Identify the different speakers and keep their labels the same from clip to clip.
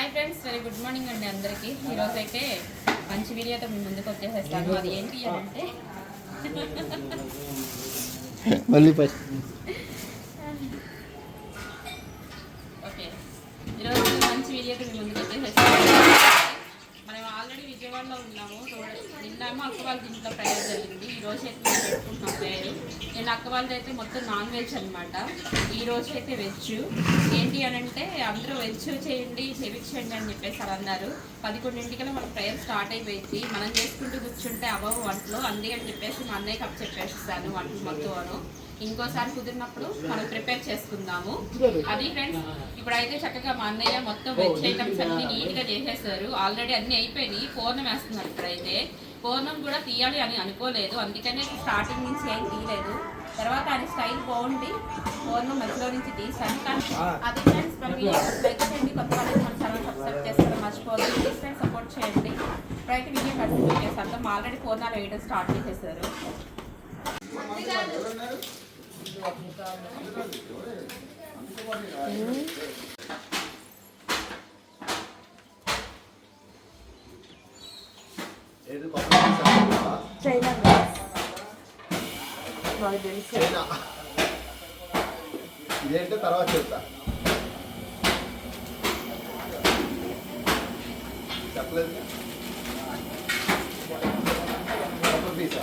Speaker 1: Hi friends very good morning అండి అందరికీ. ఈరోజు అయితే మంచి వీడియోతో మీ ముందుకు వచ్చేసేస్తాను. అది ఏంటి అంటే
Speaker 2: మళ్ళీ
Speaker 1: ఓకే. ఈరోజు మంచి వీడియోతో మీ ముందుకు వచ్చేసేస్తాను. ఆల్రెడీ విజయవాడలో ఉన్నాము. నిన్న ఏమో అక్క వాళ్ళ ఇంట్లో ప్రేయర్ జరిగింది. ఈ రోజు అయితే మేము పెట్టుకుంటున్నాం ప్రేయర్. నేను అక్క వాళ్ళది అయితే మొత్తం నాన్ వెజ్ అనమాట ఈ రోజు అయితే వెజ్. ఏంటి అని అంటే అందరూ వెజ్ చేయండి చేయించండి అని చెప్పేసి అలా అన్నారు. పదకొండింటికల్లా మన ప్రేయర్ స్టార్ట్ అయిపోయింది. మనం చేసుకుంటూ కూర్చుంటే అవ్వవు వంటలు. అందుకని చెప్పేసి మా అన్నయ్యకి అప్ చెప్పేస్తాను వంటలు మొత్తం ఇంకోసారి కుదిరినప్పుడు మనం ప్రిపేర్ చేసుకుందాము. అది ఫ్రెండ్స్ ఇప్పుడైతే చక్కగా మా అన్నయ్య మొత్తం వెజ్ ఐటమ్స్ అన్ని నీట్గా చేసేసారు. ఆల్రెడీ అన్ని అయిపోయినాయి. పూర్ణం వేస్తున్నారు ఇప్పుడైతే. పూర్ణం కూడా తీయాలి అని అనుకోలేదు. అందుకనే స్టార్టింగ్ నుంచి ఏం తీయలేదు. తర్వాత ఆయన స్టైల్ బాగుంది పూర్ణం మధ్యలో నుంచి తీసాను కానీ అది ఫ్రెండ్స్ మరి కొత్త వాళ్ళకి మన ఛానల్ సబ్స్క్రైబ్ చేసుకోవడం మర్చిపోదు ప్లీజ్ ఫ్రెండ్స్ సపోర్ట్ చేయండి. ఇప్పుడైతే వీడియో కంటిన్యూ చేస్తాం ఆల్రెడీ పూర్ణాలు వేయడం స్టార్ట్ చేసేసారు? చైనా మాకు తెలుసు
Speaker 2: చైనా. ఇదేంటో తర్వాత చెప్తా చెప్పలేదు కొబ్బరి పీసా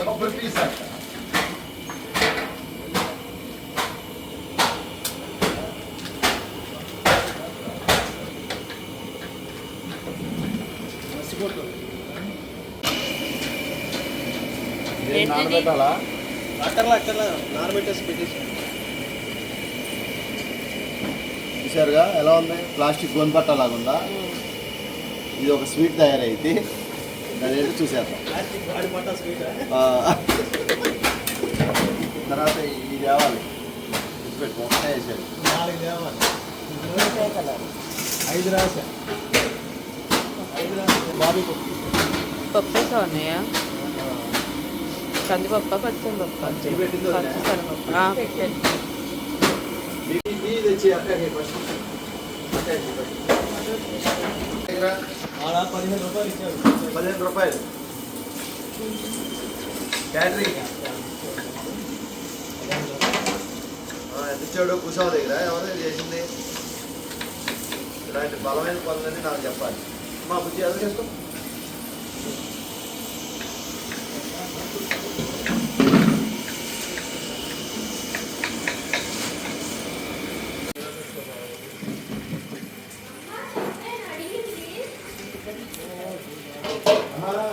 Speaker 2: కొబ్బరి పీసా నానబెట్టాలా?
Speaker 3: అక్కర్లా అక్కర్లా. నానబెట్టేసి పెట్టేసి
Speaker 2: చూసారుగా ఎలా ఉంది? ప్లాస్టిక్ గోన్ పట్టలాగా ఉందా ఇది ఒక స్వీట్ చూసేద్దాం.
Speaker 3: బాడీ పట్టా స్వీట్?
Speaker 2: ఆ, తర్వాత ఇది తేవాలి పెట్టుకో వేసాడు
Speaker 3: ఐదు రాసా. ఐదు రాసా. బాబీ పప్పు.
Speaker 1: పప్పు
Speaker 2: ఫస్ట్. అక్కడికి ఫస్ట్. దగ్గర
Speaker 3: ఆడ పదిహేను రూపాయలు ఇచ్చారు.
Speaker 2: పదిహేను రూపాయలు. క్యాటరింగ్. ఆ, ఎంత ఇచ్చాడు కుషావ దగ్గర ఎవరు చేసింది? ఇలాంటి బలమైన పనులని నాకు చెప్పాలి. మా బుద్ధి ఎవరు చేసుకో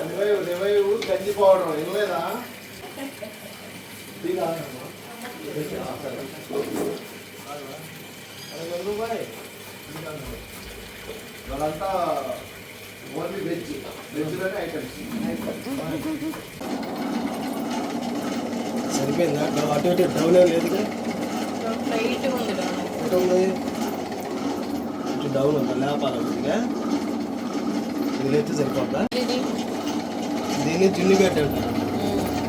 Speaker 2: రివైవ్ రివైవ్ పౌడర్ ఇవ్వలేదా వాళ్ళంతా ఓన్లీ వెజ్. వెజ్లోనే ఐటమ్స్
Speaker 3: సరిపోయిందా? అటు ఇటు డౌన్ ఏం
Speaker 1: ఉంది
Speaker 3: ఎటు ఉంది. ఇటు డౌన్ ఉందా? లేపాలి? ఇది లేస్తే సరిపోద్దా? దీన్ని జున్ను గడ్డ అంటారు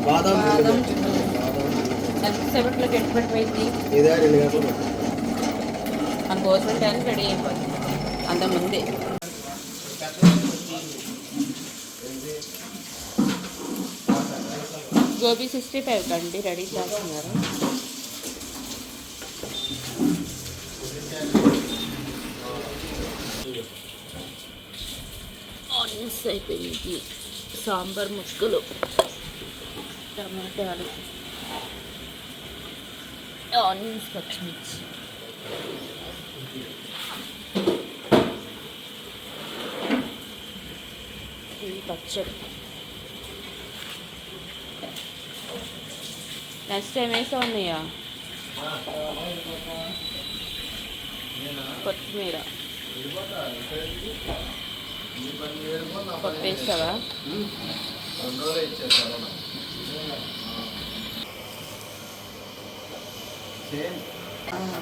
Speaker 3: బాదం
Speaker 1: పడిపోయింది.
Speaker 3: ఇదే రెండు గంటలు పడుతుంది.
Speaker 1: మన కోసం టైం రెడీ అయిపోయింది. అంత ముందే. గోబీ సిక్స్టీ ఫైవ్ కండి రెడీ చేస్తున్నారు. మిక్స్ అయిపోయింది. సాంబార్ ముక్కలు టమాటాలు ఆనియన్స్ పచ్చిమిర్చి. ఇది పచ్చడి. నెక్స్ట్ టైం వేసా ఉన్నాయా కొత్తిమీర. పప్పు
Speaker 2: సేమ్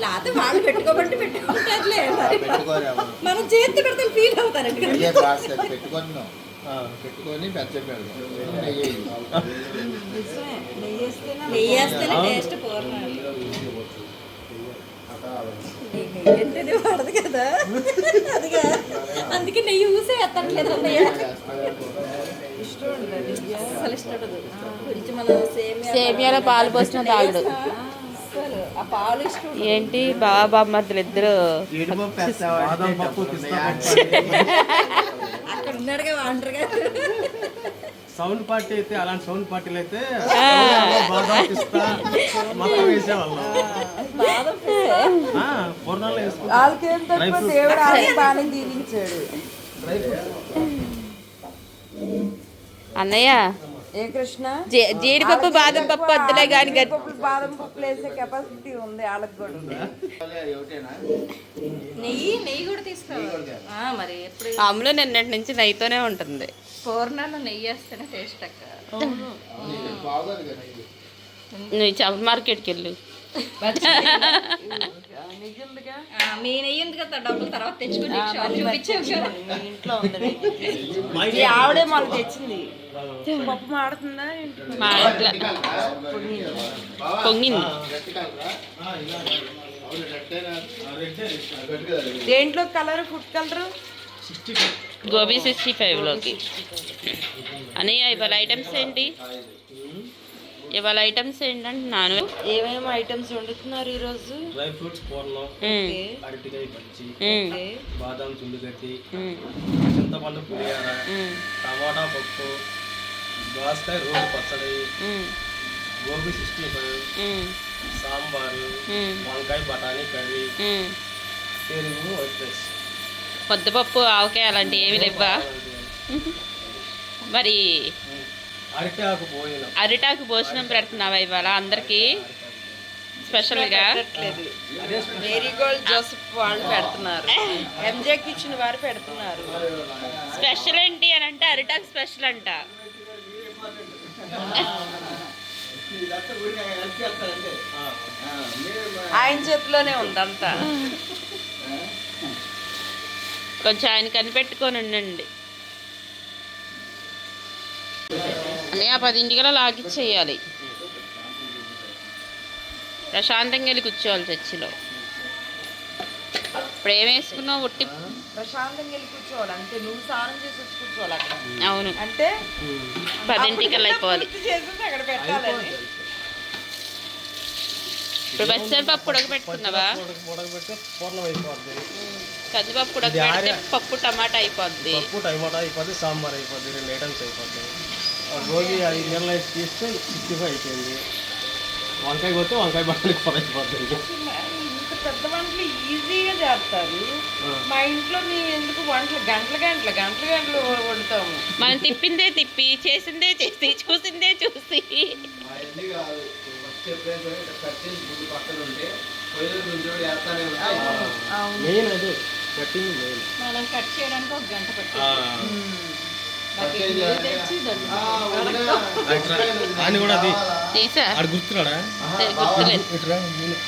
Speaker 4: లేకపోతే వాళ్ళు పెట్టుకోమంటే పెట్టుకుంటారులే మనం చేతి పెడితే ఫీల్ అవుతారు
Speaker 5: అయ్యే ప్రాసెస్ పెట్టుకున్నాం పెట్టుకొని పెద్ద పెడదాం నెయ్యి
Speaker 4: నెయ్యి వేస్తేనే టేస్ట్ పూర్ణ ఎంతది పడదు కదా? ఎత్తట్లేదు అన్నయ్య.
Speaker 3: చేస్తాను
Speaker 4: అసలు ఇష్టపడదు కొంచెం మనం సేమియా
Speaker 1: సేమియాలో పాలు పోసిన తాగుడు.
Speaker 4: అసలు ఆ పాలు ఇష్టం ఉండదు.
Speaker 1: ఏంటి? బాబా మధ్యలో ఇద్దరు.
Speaker 4: అక్కడ ఉన్నాడుగా
Speaker 3: సౌండ్ పార్టీ అయితే అలాంటి సౌండ్ పార్టీలు అయితే బాదం పిస్తా మొత్తం వేసేవాళ్ళం.
Speaker 4: బాదం
Speaker 3: ఆ, పూర్ణాలు వేసుకుంటాం
Speaker 4: వాళ్ళకేం తక్కువ. దేవుడు బాగానే దీవించాడు.
Speaker 1: అన్నయ్య
Speaker 4: ఏ కృష్ణ?
Speaker 1: జీడిపప్పు బాదం పప్పు వద్దులే కానీ
Speaker 4: బాదం పప్పులు వేసే కెపాసిటీ ఉంది వాళ్ళకి కూడా నెయ్యి నెయ్యి కూడా తీసుకోవాలి. ఆ, మరి ఎప్పుడు?
Speaker 1: అమ్ములు నిన్నటి నుంచి నెయ్యితోనే ఉంటుంది.
Speaker 4: పూర్ణాలు నెయ్యి వేస్తేనే టేస్ట్ అక్క.
Speaker 1: నువ్వు మార్కెట్కి వెళ్ళు.
Speaker 4: మీ నెయ్యి ఉంది కదా డబ్బులు తర్వాత తెచ్చుకుని
Speaker 1: ఇంట్లో ఉంది
Speaker 4: ఆవిడే మాకు తెచ్చింది. పప్పు మాడుతుందా
Speaker 1: పొంగింది.
Speaker 4: దేంట్లో colour food colour?
Speaker 1: Gobi sixty ఫైవ్లోకి. అన్నయ్య ఇవాళ ఐటమ్స్ ఏంటి? ఇవాళ ఐటమ్స్ ఏంటంటున్నాను
Speaker 4: ఏమేమి ఐటమ్స్ వండుతున్నారు ఈరోజు?
Speaker 3: డ్రై ఫ్రూట్స్ పూర్ణం అరటికాయ పచ్చి బాదం
Speaker 1: ఉమ్,
Speaker 3: చింతపండు పులిహార. టమాటా పప్పు. దోసకాయ రోడ్డు పచ్చడి. Gobi sixty five. సాంబారు. వంకాయ బఠానీ కర్రీ. పెరుగు వైట్ రైస్.
Speaker 1: పొద్దుపప్పు ఆవకాయ అలాంటివి ఏమి లేవా. మరి అరిటాకు భోజనం. పెడుతున్నావా ఇవాళ అందరికి? స్పెషల్గా?
Speaker 4: మేరీ గోల్డ్ జోసెఫ్ వాళ్ళు పెడుతున్నారు. ఎంజే కిచెన్ వారు పెడుతున్నారు.
Speaker 1: స్పెషల్ ఏంటి అని అంటే అరిటాకు స్పెషల్ అంట.
Speaker 4: ఆయన చేతిలోనే ఉందంతా.
Speaker 1: కొంచెం ఆయన కనిపెట్టుకొని ఉండండి. అన్నయ్య పదింటికల్లా లాగిచ్చేయాలి. ప్రశాంతంగా వెళ్ళి కూర్చోవాలి చర్చిలో. ఇప్పుడు ఏం వేసుకున్నావు ఉట్టి?
Speaker 4: ప్రశాంతంగా వెళ్ళి కూర్చోవాలి. అంతే నువ్వు స్నానం చేసి వచ్చి కూర్చోవాలి అక్కడ.
Speaker 1: అవును.
Speaker 4: అంటే
Speaker 1: పదింటికల్లా అయిపోవాలి.
Speaker 4: అక్కడ పెట్టాలని
Speaker 1: ఇప్పుడు బస్సరిపప్పు ఉడకబెట్టుకున్నావా? కందిపప్పు ఉడకబెడితే పప్పు టమాటా అయిపోద్ది.
Speaker 3: పప్పు టమాటా అయిపోద్ది సాంబార్ అయిపోద్ది రెండు ఐటమ్స్ అయిపోద్ది. ఆ గోబీ ఐదు నెలలు వేసి తీస్తే సిక్స్టీ ఫైవ్ అయిపోయింది. వంకాయ కొడితే వంకాయ బట్టలు కూర అయిపోద్ది
Speaker 4: ఇంత పెద్ద వంటలు ఈజీగా చేస్తారు. మా ఇంట్లో మేము ఎందుకు వంటలు? గంటల గంటల గంటల గంటలు వండుతాము.
Speaker 1: మనం తిప్పిందే తిప్పి చేసిందే చేసి చూసిందే చూసి.
Speaker 3: అది మెయిన్
Speaker 4: మనం కట్ చేయడానికి ఒక గంట పట్టింది.
Speaker 3: ఆయన కూడా అది. ఆడు గుర్తున్నాడా?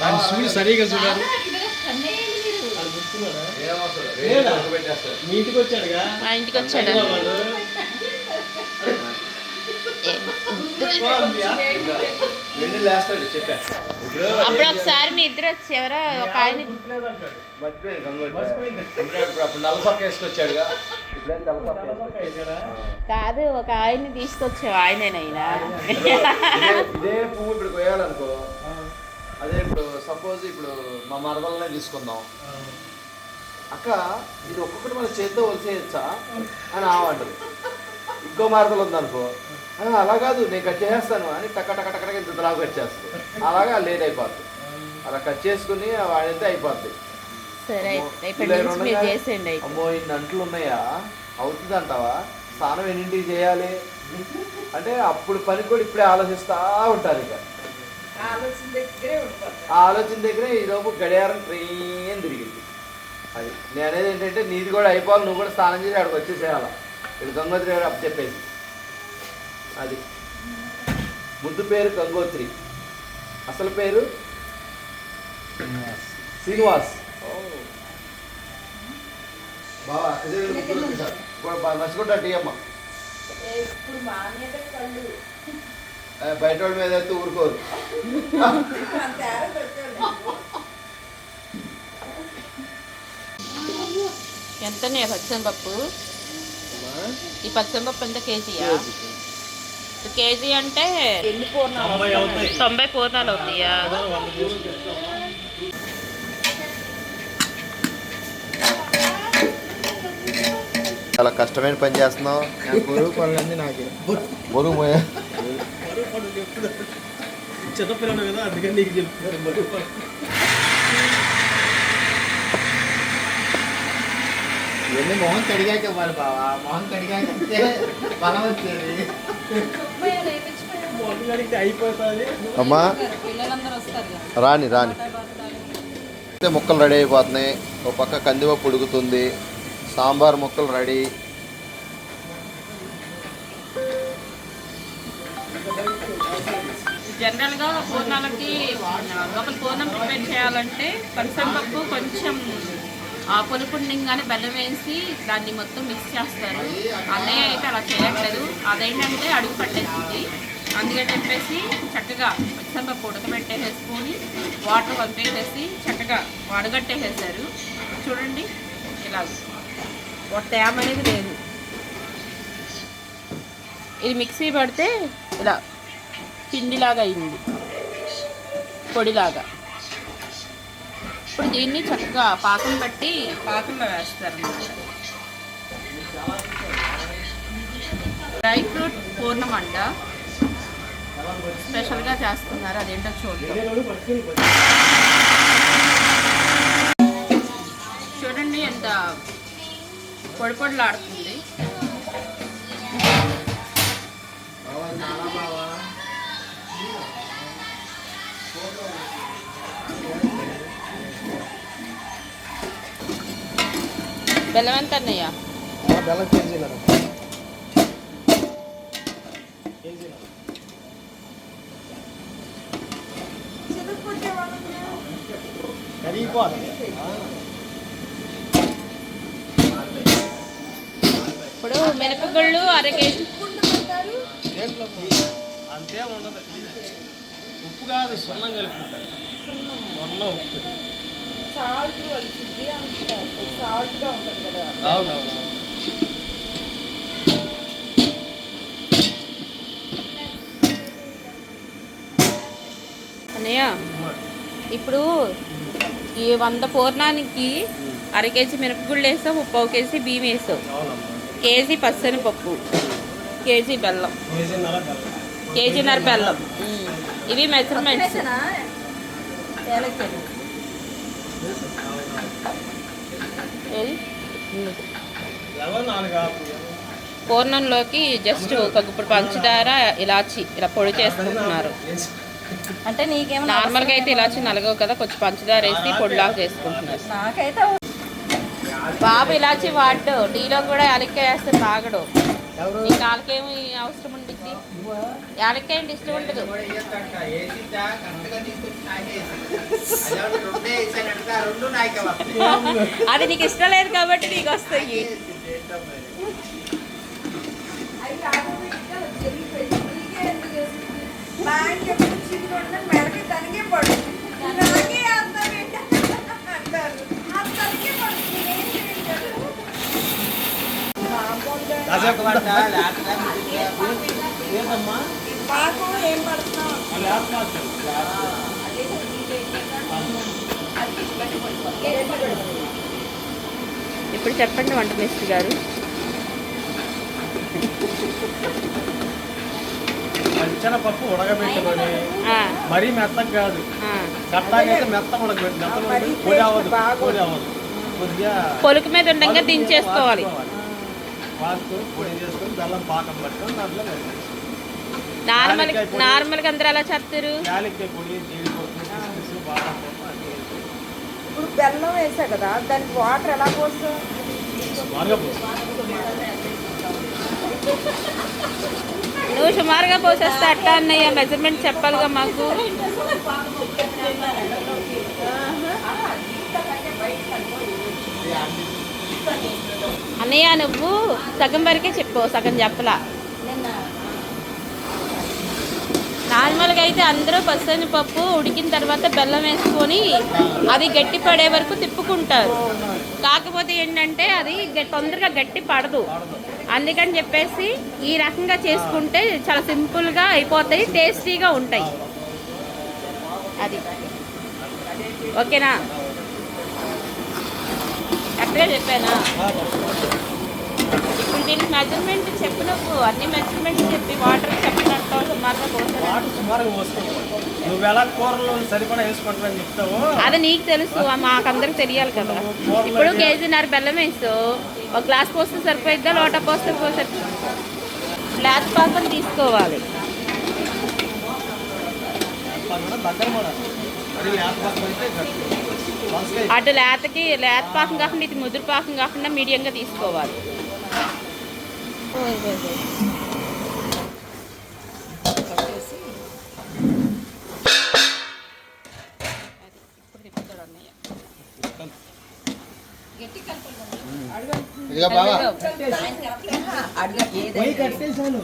Speaker 3: ఆయన చూడు సరిగా చూడాలి. మీ ఇంటికి వచ్చాడుగా?
Speaker 1: మా ఇంటికి వచ్చాడు
Speaker 3: వాడు.
Speaker 2: వెండి లేస్తాడు చెప్పా ఇప్పుడు
Speaker 1: అప్పుడు ఒకసారి మీ ఇద్దరు వచ్చి ఎవరో ఒక ఆయన కాదు ఒక ఆయన్ని తీసుకొచ్చావు ఆయనేనైనా.
Speaker 2: ఇదే ఇదే పువ్వు ఇప్పుడు కొయ్యాలనుకో అదే ఇప్పుడు సపోజ్ ఇప్పుడు మా మరదలనే తీసుకుందాం. అక్క ఇది ఒక్కొక్కటి మన చేత్తో వలిసేయచ్చా అని ఆవంటది ఇంకో మరదలు ఉందనుకో అలా కాదు నేను కట్ చేసేస్తాను అని టక్క టక్క టక్క ఇంత లాగా కట్ చేస్తుంది. అలాగా లేట్ అయిపోద్ది. అలా కట్ చేసుకుని వాడితే అయిపోద్ది.
Speaker 1: సరే
Speaker 2: అమ్మో, ఇన్ని అంట్లు ఉన్నాయా? అవుతుంది అంటావా స్నానం ఎన్నింటికి చేయాలి? అంటే అప్పుడు పని కూడా ఇప్పుడే ఆలోచిస్తా ఉంటారు ఇక.
Speaker 4: ఆలోచన దగ్గరే ఉండిపోతాం
Speaker 2: ఆ ఆలోచన దగ్గరే ఈలోపు గడియారం ట్రైన్ తిరిగింది. అది నేను అనేది ఏంటంటే నీది కూడా అయిపోవాలి నువ్వు కూడా స్నానం చేసి అక్కడికి వచ్చేసేయాలి? ఇక్కడ గంగోత్రి గారు అప్పు చెప్పేసి. అది. ముద్దు పేరు గంగోత్రి. అసలు పేరు? శ్రీనివాస్. బావా మర్చిపోతా టీ అమ్మ.
Speaker 4: ఇప్పుడు మా మీద కళ్ళు.
Speaker 2: ఆ, బయట వాళ్ళ మీద అయితే ఊరుకోరు.
Speaker 1: ఎంత పచ్చని పప్పు? ఈ పచ్చనిపప్పు ఎంత కేజీయా? కేజీ అంటే
Speaker 3: తొంభై
Speaker 1: పూర్ణాలు అవుతాయా?
Speaker 2: చాలా కష్టమైన పని చేస్తున్నావు.
Speaker 5: బరువు
Speaker 3: చిన్నపిల్లడు కదా అందుకని నీకు చెప్తున్నాను
Speaker 5: ఇవన్నీ మొహం కడిగాక ఇవ్వాలి బావా. మొహం కడిగాక ఇస్తే బలం వచ్చేది.
Speaker 2: అమ్మా.
Speaker 1: పిల్లలందరూ వస్తారు
Speaker 2: రాని రాని. అయితే ముక్కలు రెడీ అయిపోతున్నాయి. ఒక పక్క కందిపప్పు ఉడుకుతుంది. సాంబార్ ముక్కలు రెడీ.
Speaker 1: జనరల్గా పూర్ణాలకి లోపల పూర్ణం ప్రిపేర్ చేయాలంటే పప్పు కొంచెం ఆ బెల్లం వేసి దాన్ని మొత్తం మిక్స్ చేస్తారు. అన్నయ్య అయితే అలా చేయట్లేదు. అదేంటంటే అడుగు పట్టేసింది. అందుకని చెప్పేసి చక్కగా పచ్చిసంపప్పు ఉడకబెట్టేసేసుకొని వాటర్ పంపేసేసి చక్కగా వడగట్టేసేసారు. చూడండి ఇలా ఒక తేమ అనేది లేదు. ఇది మిక్సీ పడితే ఇలా పిండిలాగా అయింది. పొడిలాగా. ఇప్పుడు దీన్ని చక్కగా పాకం పట్టి పాకంలో వేస్తారు డ్రై ఫ్రూట్ పూర్ణం అంట స్పెషల్గా చేస్తున్నారు అదేంటో చూద్దాం. చూడండి ఎంత పొడి పొడిలాడుతుంది. బెల్లం ఎంత అన్నయ్య?
Speaker 3: బెల్లం కేజీ కరిగిపోతుంది
Speaker 1: ఇప్పుడు మినపగుళ్ళు అర కేజీ.
Speaker 3: అంతే. ఉండదు. ఉప్పు కాదు సున్నం కలుపుకుంటారు. ఉప్పు.
Speaker 4: సాల్ట్ కలిసింది అంత. సాల్ట్గా ఉంటుంది కదా.
Speaker 3: అవునవును.
Speaker 1: అన్నయ్య ఇప్పుడు ఈ వంద పూర్ణానికి అర కేజీ మినపగుళ్ళు వేసావు ముప్పావు కేజీ బియ్యం వేసావు. కేజీ పచ్చనిపప్పు కేజీ బెల్లం.
Speaker 3: కేజీన్నర బెల్లం.
Speaker 1: ఇవి మెజర్మెంట్స్ ఏది?
Speaker 3: ఎవరు నాలుగు ఆపు
Speaker 1: పూర్ణంలోకి జస్ట్ ఒక గుప్పుడు పంచదార ఇలాచి ఇలా పొడి చేసుకుంటున్నారు.
Speaker 4: అంటే నీకేమో
Speaker 1: నార్మల్గా అయితే ఇలాచి నలగవు కదా కొంచెం పంచదార వేసి పొడిలాగా చేసుకుంటున్నారు.
Speaker 4: నాకైతే
Speaker 1: బాబు ఇలాచి వాడు టీలో కూడా యాలక్కాయ వేస్తే తాగడు.
Speaker 3: ఎవరు?
Speaker 1: నీ నాలుకేమి అవసరం ఉంటుంది యాలక్కాయ అంటే ఇష్టం ఉండదు అది నీకు ఇష్టం లేదు కాబట్టి నీకు వస్తాయి
Speaker 4: మెడకి ఏం
Speaker 1: ఇప్పుడు చెప్పండి వంట మిస్త్రి గారు.
Speaker 3: మంచిన పప్పు ఉడకబెట్టుకొని మరీ మెత్తగా కాదు. కట్టాకైతే మెత్త ఉడకబెట్టి మెత్త ఉడకబెట్టి. పొడి అవ్వదు పొడి అవ్వదు. కొద్దిగా
Speaker 1: పొలుకు మీద ఉండగా దించేసుకోవాలి.
Speaker 3: వాసుకొని పొడి చేసుకొని బెల్లం పాకం పట్టుకొని దాంట్లో.
Speaker 1: నార్మల్. నార్మల్గా అందరూ ఎలా చేస్తారు
Speaker 4: ఇప్పుడు బెల్లం వేసా కదా దానికి వాటర్ ఎలా పోస్తావు
Speaker 3: బాగా పోసి.
Speaker 1: నువ్వు సుమారుగా పోసేస్తే అట్టా అన్నయ్య మెజర్మెంట్ చెప్పాలిగా మాకు అన్నయ్య నువ్వు సగం వరకే చెప్పు సగం చెప్పలా నార్మల్గా అయితే అందరూ పచ్చని పప్పు ఉడికిన తర్వాత బెల్లం వేసుకొని అది గట్టి పడే వరకు తిప్పుకుంటారు. కాకపోతే ఏంటంటే అది తొందరగా గట్టి పడదు. అందుకని చెప్పేసి ఈ రకంగా చేసుకుంటే చాలా సింపుల్గా అయిపోతాయి టేస్టీగా ఉంటాయి. అది. ఓకేనా? కరెక్ట్గా చెప్పానా? దీనికి మెజర్మెంట్ చెప్పు నువ్వు అన్ని మెజర్మెంట్ చెప్పి వాటర్ చెప్పినట్టు సుమారుగా పోతుంది
Speaker 3: వాటర్ సుమారుగా పోసుకుంటాం నువ్వు ఎలా కూరలో సరిపడా వేసుకుంటావని చెప్తావు?
Speaker 1: అది నీకు తెలుసు మాకందరికి తెలియాలి కదా. ఇప్పుడు కేజీన్నర బెల్లం వేస్తూ ఒక గ్లాస్ పోస్తే సరిపోయిద్దా లోట పోస్తే పోతే గ్లాస్ పాకం తీసుకోవాలి. అటు లేతకి లేత పాకం కాకుండా ఇది ముదురు పాకం కాకుండా మీడియంగా తీసుకోవాలి.
Speaker 3: పొయ్యి కట్టేసాను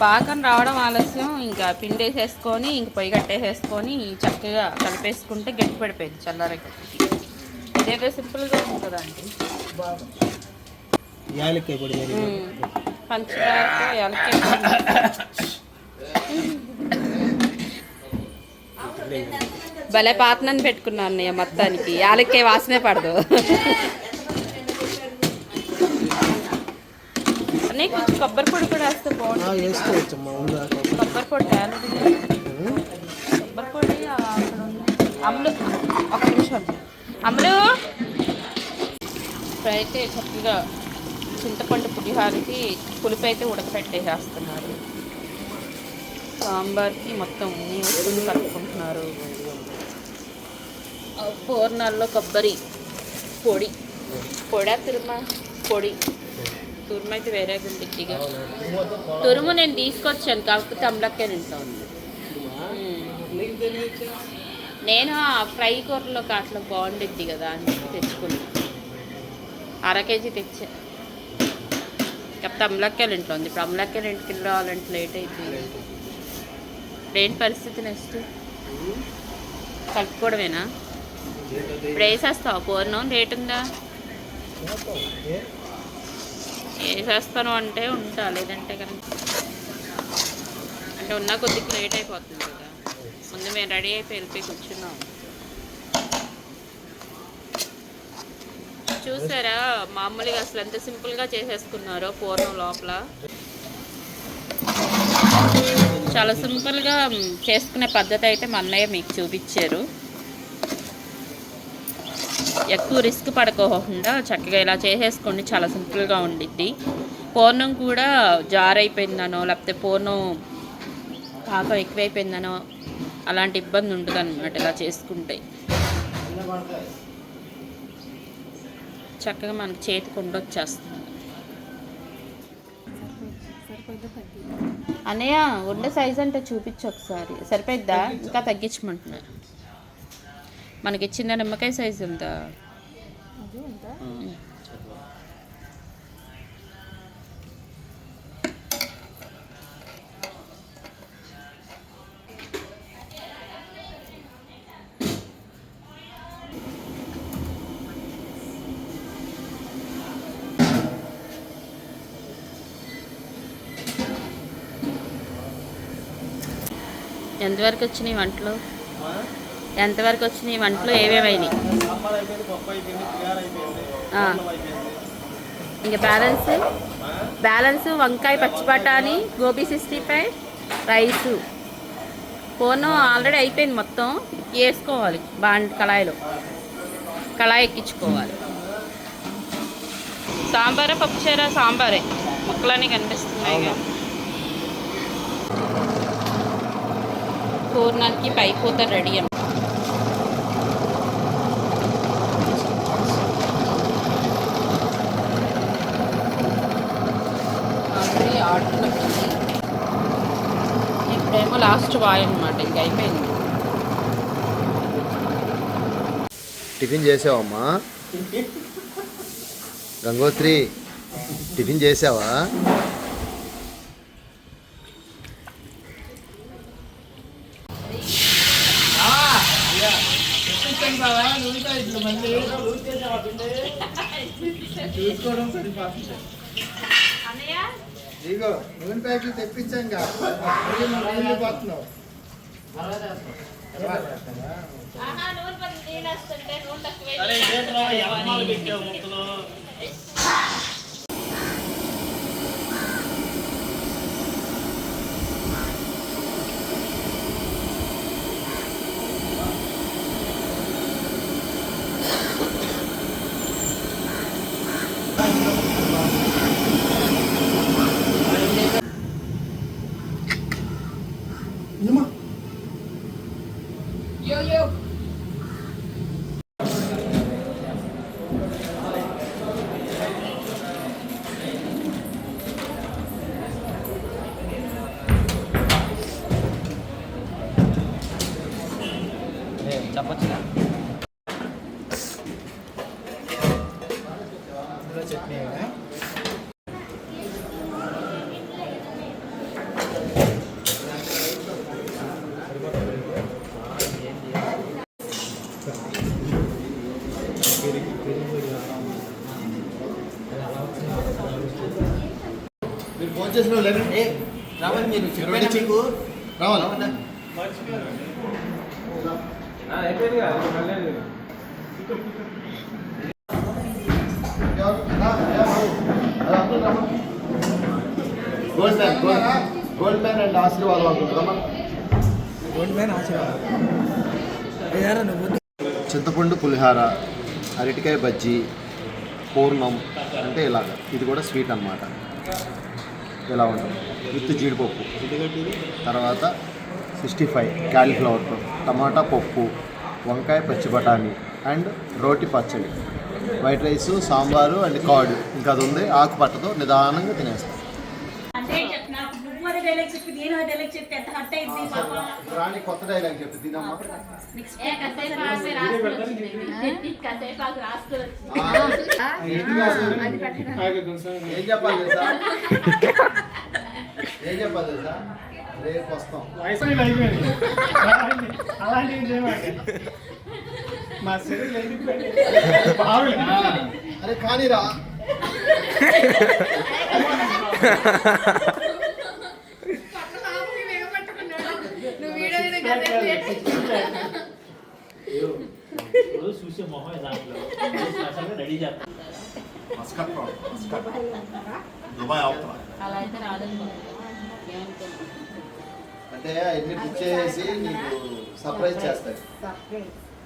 Speaker 1: పాకం రావడం ఆలస్యం ఇంకా పిండి వేసేసుకొని ఇంక పొయ్యి కట్టేసేసుకొని చక్కగా కలిపేసుకుంటే గట్టి పడిపోయింది చల్లారకి. ఇదేదో సింపుల్గా ఉంటుంది అండి
Speaker 3: యాలక్కాయ పొడి మరి.
Speaker 1: పంచదారతో యాలక్కాయ భలే పాతనని పెట్టుకున్నాను అన్నయ్య మొత్తానికి. యాలక్కాయ వాసనే పడదు. అన్నయ్య కొంచెం కొబ్బరి పొడి కూడా వేస్తే బాగుంటుంది. కొబ్బరి పొడి కొబ్బరి పొడి ఆ, అక్కడ ఉంది. అమ్ములు ఒక నిమిషం. అమ్ములు ఇప్పుడైతే చక్కగా చింతపండు పులిహారకి పులుపు అయితే ఉడకపెట్టేసేస్తున్నారు. సాంబార్కి మొత్తం వస్తువులు కలుపుకుంటున్నారు. పూర్ణాల్లో కొబ్బరి పొడి. పొడా తురుమ? పొడి. తురుము అయితే వేరేగా ఉంది ఇక తురుము నేను తీసుకొచ్చాను కాకపోతే అమ్మలక్కే తింటా ఉంది నేను ఆ ఫ్రై కూరలో అట్లా బాగుండిద్ది కదా అని తెచ్చుకున్నాను అర కేజీ తెచ్చా. కాకపోతే అమ్మలక్కాయలు ఇంట్లో ఉంది. ఇప్పుడు అమ్మలక్కాయలు ఇంటికి రావాలంటే లేట్ అయిపోయింది ఏంటి పరిస్థితి నెక్స్ట్ కలుపుకోవడమేనా? ఇప్పుడు వేసేస్తావు? పూర్ణం రేట్ ఉందా? వేసేస్తాను అంటే ఉంటా లేదంటే కనుక. అంటే ఉన్న కొద్దిగా లేట్ అయిపోతుంది కదా. ముందు మేము రెడీ అయిపోయి వెళ్ళిపోయి కూర్చున్నాం. చూసారా? మామూలుగా అసలు ఎంత సింపుల్గా చేసేసుకున్నారో పూర్ణం లోపల. చాలా సింపుల్గా చేసుకునే పద్ధతి అయితే మా అన్నయ్య మీకు చూపించారు. ఎక్కువ రిస్క్ పడుకోకుండా చక్కగా ఇలా చేసేసుకోండి చాలా సింపుల్గా ఉండిద్ది. పూర్ణం కూడా జార్ అయిపోయిందనో లేకపోతే పూర్ణం పాకం ఎక్కువైపోయిందనో అలాంటి ఇబ్బంది ఉంటుంది అనమాట ఇలా చేసుకుంటే. చక్కగా మనకి చేతికి ఉండొచ్చేస్తుంది. అన్నయ్య ఉండే సైజ్ అంటే చూపించు ఒకసారి. సరిపోయిద్దా? ఇంకా తగ్గించమంటున్నారు. మనకి ఇచ్చిన నిమ్మకాయ సైజు ఉందా? ఎంతవరకు వచ్చినాయి వంటలు? ఎంతవరకు వచ్చినాయి వంటలు? ఏవేమైనాయి ఇంకా బ్యాలెన్స్? బ్యాలెన్స్ వంకాయ పచ్చి బఠానీ gobi sixty five rice. Phone already అయిపోయింది మొత్తం. వేసుకోవాలి బాండ్ కళాయిలో. కళాయి ఎక్కించుకోవాలి. సాంబారా పప్పుచారా? సాంబారే. మొక్కలన్నీ కనిపిస్తున్నాయి కదా. పూర్ణానికి పైపూత రెడీ అన్న ఆల్రెడీ ఆడుతున్నట్టుంది ఇప్పుడేమో లాస్ట్ వాయ్ అనమాట ఇంక అయిపోయింది.
Speaker 2: టిఫిన్ చేసావమ్మా? గంగోత్రి టిఫిన్ చేసావా
Speaker 5: నూనె ప్యాకెట్లు మళ్ళీ చూసుకోవడం సరిపోతుంది
Speaker 1: అన్నయ్య
Speaker 5: ఇదిగో నూనె తెప్పించాం పోతున్నావు
Speaker 3: అరే పెట్టావు
Speaker 5: రావాలి మీరు.
Speaker 2: చెప్పండి. రావాలి. Gold pan gold gold pan and ఆశీర్వాదం అనుకుంటున్నామా చింతపండు పులిహార అరటికాయ బజ్జీ పూర్ణం అంటే ఇలాగ. ఇది కూడా స్వీట్ అన్నమాట. ఇలా ఉంటుంది? విత్ జీడిపప్పు. తర్వాత సిక్స్టీ ఫైవ్ క్యాలీఫ్లవర్తో టమాటా పప్పు వంకాయ పచ్చి బఠానీ అండ్ రోటి పచ్చడి. వైట్ రైస్ సాంబారు అండ్ కాడు ఇంకా అది ఉంది ఆకుపట్టతో నిదానంగా తినేస్తాం
Speaker 6: అంటే నాకు నువ్వు అదే అదే డైలాగ్ చెప్తే ఎంత హట్ అయింది పాప.
Speaker 2: రాణి కొత్త డైలాగ్ చెప్పి తినమ్మా.
Speaker 1: ఏ కసేపు రాస్తే రాసుకొని వచ్చింది కసేపు ఆకు రాసుకొని వచ్చింది
Speaker 2: ఏం చెప్పాలి తెలుసా? ఏం చెప్పాలి తెలుసా? రేపు వస్తాం.
Speaker 3: అలాంటివి చేయమండి? మా శరీరం వెళ్ళిపోయింది బాగుంది
Speaker 2: అరే కానీరా.
Speaker 3: చూసే మొహం దాంట్లో. రెడీ చేస్తాం.
Speaker 2: Muscat Muscat. దుబాయ్
Speaker 1: అలా అయితే
Speaker 2: అంటే అవన్నీ బుక్ చేసి నీకు సర్ప్రైజ్ చేస్తాయి.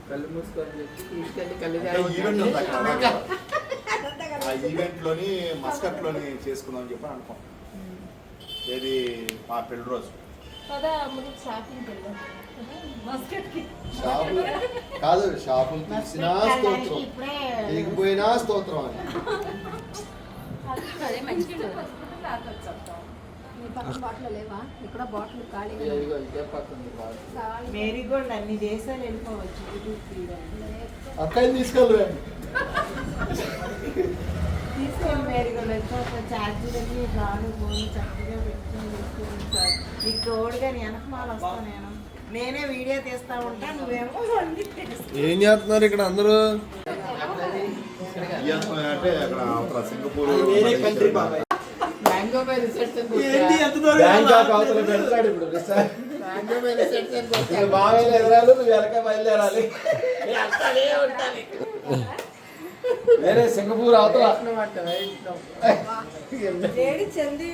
Speaker 4: కళ్ళు మూసుకొని చెప్పి తీసుకెళ్ళి కళ్ళు
Speaker 7: ఆ ఈవెంట్లోని మస్కట్లోని చేసుకుందాం అని చెప్పి అనుకో. ఏది? మా పెళ్ళి రోజు.
Speaker 2: షాపులు కాదు షాపులు తీసినా స్తోత్రం. తీగిపోయినా స్తోత్రం అని.
Speaker 1: అదే మంచిగా
Speaker 2: ఇదిగో ఇదే పక్కన బాగా.
Speaker 4: మేరీ గోల్డ్ అన్ని దేశాలు వెళ్ళిపోవచ్చు. యూట్యూబ్ తీయడానికి ఛార్జీలన్నీ రాను పోను చక్కగా పెట్టుకొని తీసుకొని సార్ నీకు తోడుగా వెనకమాల వస్తాను నేను నేనే వీడియో తీస్తా ఉంటా నువ్వేమో.
Speaker 2: ఏం చేస్తున్నారు ఇక్కడ అందరూ?
Speaker 7: అంటే అక్కడ అవతల Singapore
Speaker 4: mango by reception
Speaker 2: Bangkok అవతల పెడతాడు ఇప్పుడు రిసార్ట్.
Speaker 4: మ్యాంగో బై రిసెప్షన్
Speaker 2: ఇక బావేలు ఎదరాలు నువ్వు వెనక బయలుదేరాలి. వేరే సింగపూర్ అవతల
Speaker 4: చంది